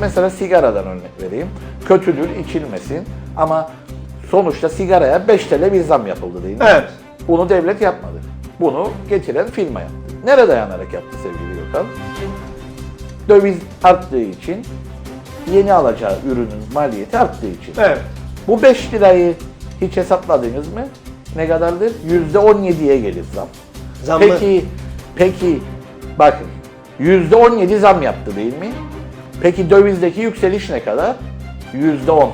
Mesela sigaradan örnek vereyim. Kötüdür, içilmesin ama sonuçta sigaraya 5 TL bir zam yapıldı değil mi? Evet. Bunu devlet yapmadı. Bunu getiren firma yaptı. Nereye dayanarak yaptı sevgili Gökhan? Döviz arttığı için yeni alacağı ürünün maliyeti arttığı için. Evet. Bu 5 lirayı hiç hesapladınız mı? Ne kadardır? %17'ye gelir zam. Zammı- Peki, peki bakın %17 zam yaptı değil mi? Peki dövizdeki yükseliş ne kadar? %10.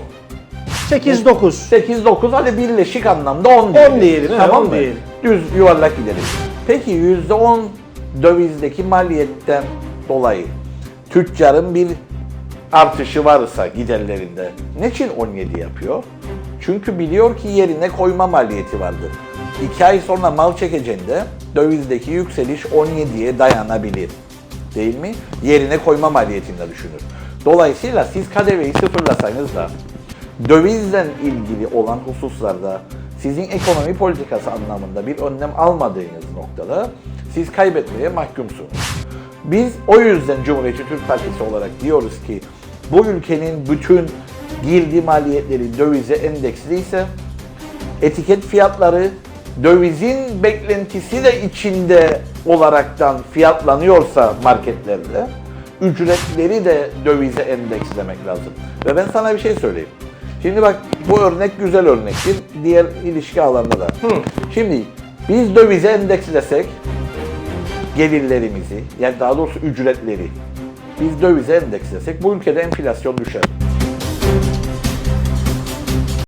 8-9. 8-9 hadi birleşik anlamda 10 diyelim. 10 diyelim, Tamam 10 mı? diyelim. Düz yuvarlak gidelim. Peki %10 dövizdeki maliyetten dolayı tüccarın bir artışı varsa giderlerinde niçin 17 yapıyor? Çünkü biliyor ki yerine koyma maliyeti vardır. 2 ay sonra mal çekeceğinde dövizdeki yükseliş 17'ye dayanabilir. Değil mi? Yerine koyma maliyetinde düşünür. Dolayısıyla siz KDV'yi sıfırlasanız da dövizle ilgili olan hususlarda sizin ekonomi politikası anlamında bir önlem almadığınız noktada siz kaybetmeye mahkumsunuz. Biz o yüzden Cumhuriyetçi Türk Partisi olarak diyoruz ki bu ülkenin bütün girdi maliyetleri dövize endeksliyse etiket fiyatları dövizin beklentisi de içinde olaraktan fiyatlanıyorsa marketlerde ücretleri de dövize endekslemek lazım. Ve ben sana bir şey söyleyeyim. Şimdi bak bu örnek güzel örnektir. Diğer ilişki alanında da. Şimdi biz dövize endekslesek gelirlerimizi yani daha doğrusu ücretleri biz dövize endekslesek bu ülkede enflasyon düşer.